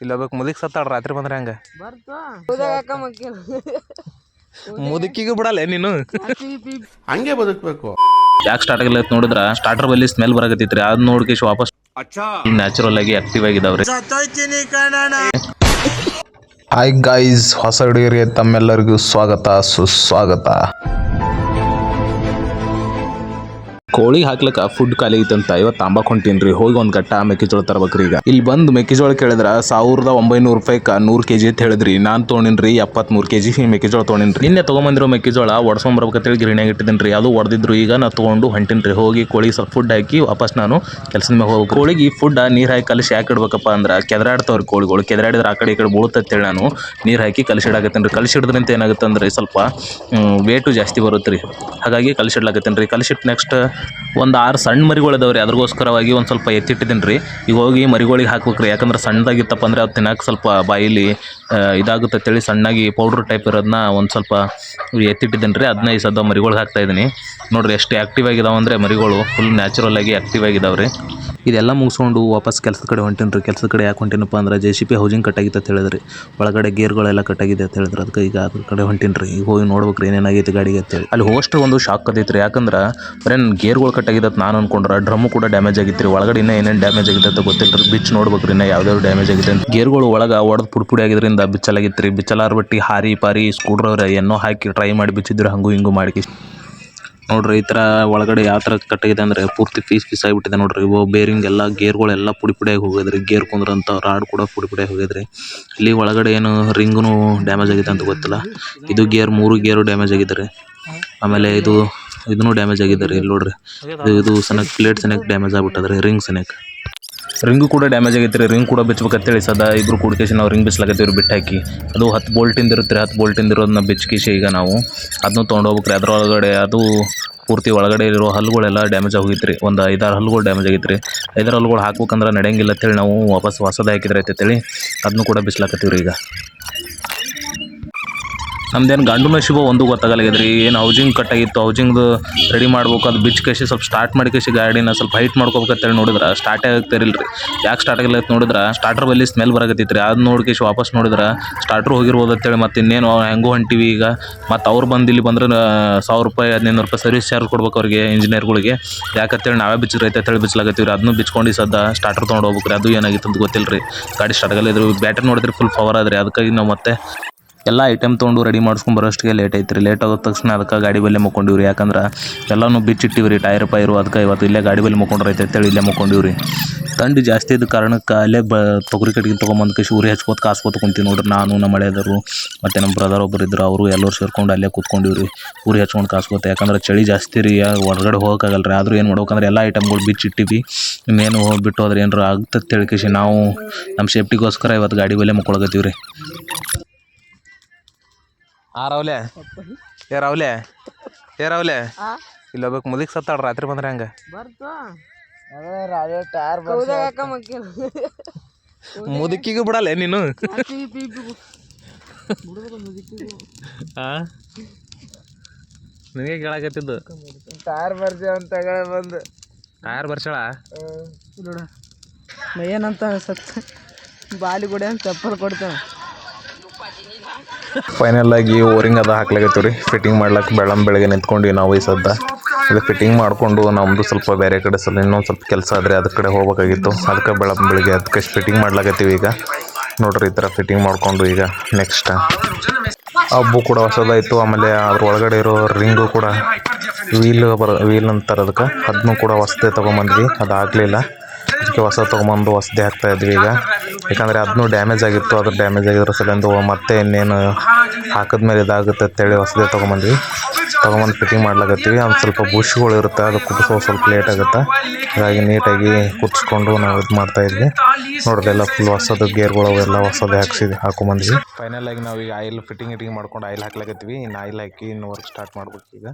ಇಲ್ಲಿ ಹೋಗ್ಬೇಕು ಮುದುಕ್ ಸತ್ತಾಳ ರಾತ್ರಿ ಬಂದ್ರೆ ಹಂಗ? ಮುದುಕಿಗೂ ಬಿಡಲ್ಲ ನೀನು? ಹಂಗೆ ಬದುಕ್ಬೇಕು. ಯಾಕೆ ಸ್ಟಾರ್ಟ್ ಆಗಿಲ್ಲ ಅಂತ ನೋಡಿದ್ರ ಸ್ಟಾರ್ಟರ್ ಬಲ್ಲಿ ಸ್ಮೆಲ್ ಬರಕತ್ತಿತ್ರಿ ಅದ್ ನೋಡ್ಕೇಶ್ ವಾಪಸ್ ನ್ಯಾಚುರಲ್ ಆಗಿ ಆಕ್ಟಿವ್ ಆಗಿದಾವ್ರಿ. ಹಾಯ್ ಗೈಸ್ ಹೊಸ ಹುಡುಗರಿಗೆ ತಮ್ಮೆಲ್ಲರಿಗೂ ಸ್ವಾಗತ ಸುಸ್ವಾಗತ. ಕೋಳಿ ಹಾಕ್ಲಕ್ಕ ಫುಡ್ ಖಾಲಿ ಐತಂತ ಇವತ್ತು ತಾಂಬಾಕ್ ಹೊಂಟೀನ್ರಿ ಹೋಗಿ ಒಂದು ಗಟ್ಟ ಮೆಕ್ಕೆಜೋಳ ತರಬೇಕ್ರಿ ಈಗ. ಇಲ್ಲಿ ಬಂದು ಮೆಕ್ಕೆಜೋಳ ಕೇಳಿದ್ರ ಸಾವಿರದ ಒಂಬೈನೂರು ರೂಪಾಯಿಕ ನೂರ್ ಕೆಜಿ ಅಂತ ಹೇಳಿದ್ರಿ. ನಾನು ತೊಗೊಂಡಿನ್ರಿ ಎಪ್ಪತ್ಮೂರು ಕೆಜಿ ಮೆಕ್ಕೆಜೋಳ ತೊಗೊಂಡಿನ್ರಿ ನಿನ್ನೆ ತಗೊಂಬಂದಿರೋ ಮೆಕ್ಕೆಜೋಳ ಒಡಿಸ್ಕೊಂಡ್ ಬರ್ಬೇಕಂತ ಹೇಳಿ ಗಿರಣಿಯಾಗಿ ಇಟ್ಟಿದ್ದೀನಿ ಅದು ಒಡ್ದಿದ್ರು ಈಗ ನಾ ತಗೊಂಡು ಹೊಂಟಿನ್ರಿ. ಹೋಗಿ ಕೋಳಿ ಸ್ವಲ್ಪ ಫುಡ್ ಹಾಕಿ ವಾಪಸ್ ನಾನು ಕೆಲಸದ ಮೇಲೆ ಹೋಗ್ಬೇಕು. ಕೋಳಿಗೆ ಫುಡ್ ನೀರು ಹಾಕಿ ಕಲಿಸಿ ಯಾಕೆ ಇಡ್ಬೇಕಪ್ಪ ಅಂದ್ರ ಕೆದರಾಡ್ತಾವ್ರಿ ಕೋಳಿಗಳು. ಕೆದರಾಡಿದ್ರೆ ಆ ಕಡೆ ಈ ಕಡೆ ಬೀಳುತ್ತಂತೇಳಿ ನಾನು. ನೀರು ಹಾಕಿ ಕಲಿಸಿಡಾಕತ್ತೇನ್ರಿ ಕಲಿಸಿಡ್ದ್ರಿಂದ ಏನಾಗುತ್ತೆ ಅಂದ್ರೆ ಸ್ವಲ್ಪ ವೇಟು ಜಾಸ್ತಿ ಬರುತ್ತೆ ರೀ ಹಾಗಾಗಿ ಕಲಿಸಿಡ್ಲಾಕತ್ತೇನೆ ರೀ ಕಲಿಸಿಟ್ಟು ನೆಕ್ಸ್ಟ್ ಒಂದು ಆರು ಸಣ್ಣ ಮರಿಗಳು ರೀ ಅದ್ರಗೋಸ್ಕರವಾಗಿ ಒಂದು ಸ್ವಲ್ಪ ಎತ್ತಿಟ್ಟಿದ್ದೀನಿ ರೀ ಈಗ ಹೋಗಿ ಮರಿಗಳಿಗೆ ಹಾಕ್ಬೇಕು ರೀ ಯಾಕಂದ್ರೆ ಸಣ್ಣದಾಗಿತ್ತಪ್ಪ ಅಂದ್ರೆ ಅದು ತಿನ್ನಕ್ಕೆ ಸ್ವಲ್ಪ ಬಾಯಿಲಿ ಇದಾಗುತ್ತೆ ಅಂತೇಳಿ ಸಣ್ಣಾಗಿ ಪೌಡ್ರ್ ಟೈಪ್ ಇರೋದನ್ನ ಒಂದು ಸ್ವಲ್ಪ ಎತ್ತಿಟ್ಟಿದ್ದೀನಿ ರೀ ಅದನ್ನ ಈ ಸದ್ದ ಮರಿಗಳಿಗೆ ಹಾಕ್ತಾಯಿದ್ದೀನಿ ನೋಡಿರಿ ಎಷ್ಟು ಆ್ಯಕ್ಟಿವ್ ಆಗಿದಾವೆ ಅಂದರೆ ಮರಿಗಳು. ಫುಲ್ ನ್ಯಾಚುರಲ್ ಆಗಿ ಆ್ಯಕ್ಟಿವ್ ಆಗಿದಾವೆ ರೀ ಇದೆಲ್ಲ ಮುಗಿಸ್ಕೊಂಡು ವಾಪಸ್ ಕೆಲಸದ ಕಡೆ ಹೊಂಟೀನಿ ರೀ ಕೆಲಸದ ಕಡೆ ಯಾಕೆ ಹೊಂಟೇನಪ್ಪ ಅಂದ್ರೆ ಜೆ ಸಿ ಪಿ ಹೌಸಿಂಗ್ ಕಟ್ಟಾಗಿತ್ತು ಅಂತ ಹೇಳಿದ್ರಿ. ಒಳಗಡೆ ಗೇರ್ಗಳೆಲ್ಲ ಕಟ್ಟಾಗಿದೆ ಅಂತ ಹೇಳಿದ್ರೆ. ಅದಕ್ಕೆ ಈಗ ಅದ್ರ ಕಡೆ ಹೊಂಟೀನಿ ರೀ ಈಗ ಹೋಗಿ ನೋಡ್ಬೇಕ್ರಿ ಏನೇನಾಗೈತೆ ಗಾಡಿಗೆ ಅಂತೇಳಿ ಅಲ್ಲಿ ಹೋಸ್ಟ್ ಒಂದು ಶಾಕ್ ಅದೈತ್ರಿ. ಯಾಕಂದ್ರೆ ಬರೀ ಗೇರ್ಗಳು ಕಟ್ಟಾಗಿದೆ ಅಂತ ನಾನು ಅನ್ಕೊಂಡ್ರೆ ಡ್ರಮ್ಮು ಕೂಡ ಡ್ಯಾಮೇಜ್ ಆಗಿತ್ತು ರೀ ಒಳಗಡೆ ಇನ್ನೂ ಏನೇನು ಡ್ಯಾಮೇಜ್ ಆಗಿದೆ ಅಂತ ಗೊತ್ತಿಲ್ಲ ರೀ ಬಿಚ್ ನೋಡ್ಬೇಕ್ರಿ ಇನ್ನೂ ಯಾವ್ದಾದ್ರು ಡ್ಯಾಮೇಜ್ ಆಗಿದೆ ಅಂತ. ಗೇರ್ಗಳು ಒಳಗೆ ಒಡೆದು ಪುಡಿ ಪುಡಿ ಆಗಿದ್ರಿಂದ ಬಿಚ್ಚಲಾಗಿತ್ತು ರೀ ಬಿಚ್ಚಲಾರ ಬಟ್ಟಿ ಹಾರಿ, ಪಾರಿ ಸ್ಕೂಡ್ರವ್ರೆ ಏನೋ ಹಾಕಿ ಟ್ರೈ ಮಾಡಿ ಬಿಚ್ಚಿದ್ರು. ಹಂಗೂ ಹಿಂಗೂ ಮಾಡಿ ನೋಡ್ರಿ, ಈ ಒಳಗಡೆ ಯಾವ ತರ ಕಟ್ಟಾಗಿದೆ ಅಂದ್ರೆ ಪೂರ್ತಿ ಪೀಸ್ ಪೀಸ್ ಆಗಿಬಿಟ್ಟಿದೆ ನೋಡ್ರಿ. ಬೇರಿಂಗ್ ಎಲ್ಲ ಗೇರ್ಗಳೆಲ್ಲ ಪುಡಿ ಪುಡಿಯಾಗಿ ಹೋಗಿದ್ರಿ. ಗೇರ್ ಕುಂದ್ರಂತ ರಾಡ್ ಕೂಡ ಪುಡಿ ಪುಡಿಯಾಗಿ ಹೋಗಿದ್ರಿ. ಇಲ್ಲಿ ಒಳಗಡೆ ಏನು ರಿಂಗ್ನು ಡ್ಯಾಮೇಜ್ ಆಗಿದೆ ಅಂತ ಗೊತ್ತಿಲ್ಲ. ಇದು ಗೇರ್ ಮೂರು ಗೇರ್ ಡ್ಯಾಮೇಜ್ ಆಗಿದೆ ರೀ ಆಮೇಲೆ ಇದು, ಇದನ್ನು ಡ್ಯಾಮೇಜ್ ಆಗಿದೆ ರೀ ಇಲ್ಲಿ ನೋಡ್ರಿ. ಇದು ಇದು ಸನಕ್ ಪ್ಲೇಟ್ ಸನಕ್ ಡ್ಯಾಮೇಜ್ ಆಗ್ಬಿಟ್ಟದ್ರಿ ರಿಂಗ್ ಸನಕ್ ರಿಂಗು ಕೂಡ ಡ್ಯಾಮೇಜ್ ಆಗೈತೆ ರೀ ರಿಂಗ್ ಕೂಡ ಬಿಚ್ಬೇಕಂತೇಳಿ ಸದಾ ಇಬ್ರು ಕೂಡ್ಕೇಶಿ ನಾವು ರಿಂಗ್ ಬಿಚ್ಲಾಕತ್ತೀವಿ ರೀ ಬಿಟ್ಟಾಕಿ. ಅದು ಹತ್ತು ಬೋಲ್ಟಿಂದ ಇರುತ್ತೆ ರೀ, ಹತ್ತು ಬೋಲ್ಟಿಂದ ಇರೋದನ್ನ ಬಿಚ್ಕೇಶಿ ಈಗ ನಾವು. ಅದನ್ನು ತೊಗೊಂಡು ಹೋಗ್ಬೇಕ್ರಿ. ಅದ್ರೊಳಗಡೆ ಅದು ಪೂರ್ತಿ ಒಳಗಡೆ ಇರೋ ಹಲ್ಲುಗಳೆಲ್ಲ ಡ್ಯಾಮೇಜ್ ಆಗೋಗಿತ್ತು ರೀ ಒಂದು ಐದಾರು ಹಲ್ಲುಗಳು ಡ್ಯಾಮೇಜ್ ಆಗಿತ್ತು ರೀ ಐದಾರು ಹಲ್ಲುಗಳು ಹಾಕ್ಬೇಕಂದ್ರೆ ನಡೆಯಂಗಿಲ್ಲ ಅಂತೇಳಿ ನಾವು ವಾಪಸ್ ಹೊಸದು ಹಾಕಿದ್ರೆ ಅಂತೇಳಿ ಅದನ್ನು ಕೂಡ ಬಿಸ್ಲಾಕತ್ತೀವಿ ರೀ ಈಗ. ನಮ್ದೇನು ಗಂಡು ನಶಿಬ ಒಂದು ಗೊತ್ತಾಗಲ್ಲಾಗ್ಯದ ಏನು ಹೌಸಿಂಗ್ ಕಟ್ಟಾಗಿತ್ತು ಹೌಸಿಂಗ್ದು ರೆಡಿ ಮಾಡ್ಬೇಕು, ಅದು ಬಿಚ್ ಕಸಿ ಸ್ವಲ್ಪ ಸ್ಟಾರ್ಟ್ ಮಾಡಿ ಕೇಸಿ ಗಾಡಿನ, ಸ್ವಲ್ಪ ಹೈಟ್ ಮಾಡ್ಕೋಬೇಕಂತೇಳಿ ನೋಡಿದ್ರೆ ಸ್ಟಾರ್ಟೇ ಆಗ್ತಿರಲಿಲ್ಲ ರೀ ಯಾಕೆ ಸ್ಟಾರ್ಟ್ ಆಗಿಲ್ಲ ಅಂತ ನೋಡಿದ್ರೆ ಸ್ಟಾರ್ಟರ್ ಬಲ್ಲಿ ಸ್ಮೆಲ್ ಬರಕತ್ತಿತ್ತು ರೀ ಅದು ನೋಡಿ ಕೇಸಿ ವಾಪಸ್ ನೋಡಿದ್ರೆ ಸ್ಟಾರ್ಟ್ರ್ ಹೋಗಿರ್ಬೋದು ಅಂತೇಳಿ ಮತ್ತೆ ಇನ್ನೇನು ಹೆಂಗೋ ಹೊಂಟಿವಿ ಈಗ. ಮತ್ತು ಅವ್ರು ಬಂದು ಇಲ್ಲಿ ಬಂದ್ರೆ ಸಾವಿರ ರೂಪಾಯಿ, ಹದಿನೈದು ರೂಪಾಯಿ ಸರ್ವಿಸ್ ಚಾರ್ಜ್ ಕೊಡ್ಬೇಕು ಅವ್ರಿಗೆ ಇಂಜಿನಿಯರ್ಗಳಿಗೆ ಯಾಕಂತೇಳಿ ನಾವೇ ಬಿಚ್ಚಿರೈತೆ ಅಂತೇಳಿ ಬಿಚ್ಚಲಾಗತ್ತೀವಿ ರೀ ಅದನ್ನು ಬಿಚ್ಕೊಂಡು ಸದ್ದ ಸ್ಟಾರ್ಟರ್ ತೊಗೊಂಡು ಹೋಗ್ಬೇಕು ಅದು ಏನಾಗಿತ್ತು ಅಂತ ಗೊತ್ತಿಲ್ಲ ರೀ ಗಾಡಿ ಸ್ಟಾರ್ಟ್ ಆಗಲ್ಲ ಇದ್ರ ಬ್ಯಾಟ್ರಿ ನೋಡಿದ್ರೆ ಫುಲ್ ಪವರ್ ಆದ್ರಿ. ಅದಕ್ಕಾಗಿ ನಾವು ಮತ್ತೆ ಎಲ್ಲ ಐಟಮ್ ತೊಗೊಂಡು ರೆಡಿ ಮಾಡಿಸ್ಕೊಂಡು ಬರೋಷ್ಟಿಗೆ ಲೇಟ್ ಐತ್ರಿ. ಲೇಟ್ ಆದ ತಕ್ಷಣ ಅದಕ್ಕೆ ಗಾಡಿ ಬಲ್ಲೇ ಮುಕ್ಕೊಂಡಿವ್ರಿ. ಯಾಕಂದ್ರೆ ಎಲ್ಲನೂ ಬಿಚ್ಚಿಟ್ಟಿವ್ರಿ. ಟೈರ್ ಪೈರು ಅದಕ್ಕೆ ಇವತ್ತು ಇಲ್ಲೇ ಗಾಡಿ ಬಲ್ಲಿ ಐತೆ ಅಂತೇಳಿ ಇಲ್ಲೇ ಮುಕ್ಕೊಂಡಿವ್ರಿ. ತಂಡು ಜಾಸ್ತಿ ಇದ್ದ ಕಾರಣಕ್ಕೆ ಅಲ್ಲೇ ಬ ತೊಗರಿ ಕಟ್ಟಿಗೆ ತೊಗೊಂಬಂದು ಕಿಶಿ ಉರಿ ಹಚ್ಕೋತ ಕಾಸ್ಕೋತ ಕುಂತೀವಿ ನೋಡ್ರಿ. ನಾನು, ನಮ್ಮ ಮಳೆದರು ಮತ್ತು ನಮ್ಮ ಬ್ರದರ್ ಒಬ್ಬರು ಇದ್ರು, ಅವರು ಎಲ್ಲರೂ ಸೇರ್ಕೊಂಡು ಅಲ್ಲೇ ಕೂತ್ಕೊಂಡಿವ್ರಿ. ಉರಿ ಹಚ್ಕೊಂಡು ಕಾಸ್ಕೋತ. ಯಾಕಂದ್ರೆ ಚಳಿ ಜಾಸ್ತಿ ರೀ. ಹೊರಗಡೆ ಹೋಗೋಕ್ಕಾಗಲ್ಲ ರೀ ಆದರೂ ಏನು ಮಾಡ್ಬೇಕಂದ್ರೆ ಎಲ್ಲ ಐಟಮ್ಗಳು ಬಿಚ್ಚಿಟ್ಟಿವಿ. ಇನ್ನೇನು ಬಿಟ್ಟು ಹೋದ್ರೆ ಏನಾರು ಆಗ್ತದೆ ತಿಳ್ಕಿಸಿ ನಾವು ನಮ್ಮ ಸೇಫ್ಟಿಗೋಸ್ಕರ ಇವತ್ತು ಗಾಡಿ ಬಲ್ಲೇ ಮುಕ್ಕೊಳಕತ್ತೀವಿ ರೀ ಆ ರಾವ್ಲೆ ಏ ರಾವ್ಲೆ ಏ ರಾವ್ಲೆ ಇಲ್ಲ ಹೋಗ್ಬೇಕು ಮುದುಕ್ ಸತ್ತಾಳ ರಾತ್ರಿ ಬಂದ್ರೆ ಹಂಗ? ಮುದುಕಿಗೂ ಬಿಡಲ್ಲ ನೀನು? ನಿನಗೆ ಕೇಳಾಕತ್ತಿದ್ದು. ಟೈರ್ ಬರ್ಸಿ ಅಂತ ಬಂದು. ಟೈರ್ ಬರ್ಸಳ ನೋಡ ಏನಂತ ಸತ್ತ ಬಾಲಿ ಗುಡಿ ಅಂತ ಚಪ್ಪಲ್ ಕೊಡ್ತಾನೆ. ಫೈನಲ್ ಆಗಿ ಓರಿಂಗ್ ಅದ ಹಾಕ್ಲಾಗತ್ತೀವಿ ರೀ ಫಿಟ್ಟಿಂಗ್ ಮಾಡ್ಲಕ್ಕೆ ಬೆಳಂ ಬೆಳಗ್ಗೆ ನಿಂತ್ಕೊಂಡ್ವಿ ನಾವು ಈ ಸದ್ದ. ಇದು ಫಿಟ್ಟಿಂಗ್ ಮಾಡಿಕೊಂಡು ನಮ್ಮದು ಸ್ವಲ್ಪ ಬೇರೆ ಕಡೆ ಸಲ ಇನ್ನೊಂದು ಸ್ವಲ್ಪ ಕೆಲಸ ಆದರೆ ಅದ್ರ ಕಡೆ ಹೋಗ್ಬೇಕಾಗಿತ್ತು. ಅದಕ್ಕೆ ಬೆಳಂ ಬೆಳಗ್ಗೆ ಅದಕ್ಕೆ ಫಿಟ್ಟಿಂಗ್ ಮಾಡ್ಲಾಕತ್ತೀವಿ ಈಗ. ನೋಡ್ರಿ ಈ ಥರ ಫಿಟ್ಟಿಂಗ್ ಮಾಡಿಕೊಂಡು ಈಗ ನೆಕ್ಸ್ಟ್ ಹಬ್ಬು ಕೂಡ ಹೊಸದಾಯಿತು, ಆಮೇಲೆ ಅದ್ರ ಒಳಗಡೆ ಇರೋ ರಿಂಗು ಕೂಡ ವೀಲ್ ಬರ ವೀಲ್ ಅಂತಾರೆ ಅದಕ್ಕೆ ಅದನ್ನು ಕೂಡ ಹೊಸದೇ ತೊಗೊಂಬಂದ್ವಿ. ಅದು ಆಗಲಿಲ್ಲ. ಅದಕ್ಕೆ ಹೊಸ ತೊಗೊಂಬಂದು ಹೊಸದೇ ಹಾಕ್ತಾ ಇದ್ವಿ ಈಗ. ಯಾಕಂದರೆ ಅದನ್ನೂ ಡ್ಯಾಮೇಜ್ ಆಗಿತ್ತು. ಅದು ಡ್ಯಾಮೇಜ್ ಆಗಿರೋ ಸಲಿಂದು ಮತ್ತೆ ಇನ್ನೇನು ಹಾಕಿದ್ಮೇಲೆ ಇದಾಗುತ್ತೆ ಅಂತೇಳಿ ಹೊಸದೇ ತೊಗೊಂಬಂದ್ವಿ. ತೊಗೊಂಬಂದು ಫಿಟ್ಟಿಂಗ್ ಮಾಡ್ಲಾಕತ್ತೀವಿ. ಒಂದು ಸ್ವಲ್ಪ ಬುಷ್ಗಳು ಇರುತ್ತೆ. ಅದು ಕುದಿಸೋ ಸ್ವಲ್ಪ ಲೇಟ್ ಆಗುತ್ತೆ. ಹಾಗಾಗಿ ನೀಟಾಗಿ ಕುದಿಸ್ಕೊಂಡು ನಾವು ಇದು ಮಾಡ್ತಾ ಇದ್ವಿ. ನೋಡ್ರಿ, ಎಲ್ಲ ಫುಲ್ ಹೊಸದು ಗೇರ್ಗಳು ಅವೆಲ್ಲ ಹೊಸದೇ ಹಾಕ್ಸಿದ್ವಿ ಹಾಕೊಂಬಂದ್ವಿ. ಫೈನಲ್ ಆಗಿ ನಾವು ಈಗ ಆಯಿಲ್ ಫಿಟ್ಟಿಂಗ್ ಇಟ್ಟಿಂಗ್ ಮಾಡ್ಕೊಂಡು ಆಯಿಲ್ ಹಾಕ್ಲಾಕತ್ತೀವಿ. ಇನ್ನು ಆಯಿಲ್ ಹಾಕಿ ಇನ್ನು ವರ್ಕ್ ಸ್ಟಾರ್ಟ್ ಮಾಡ್ಬೇಕು ಈಗ.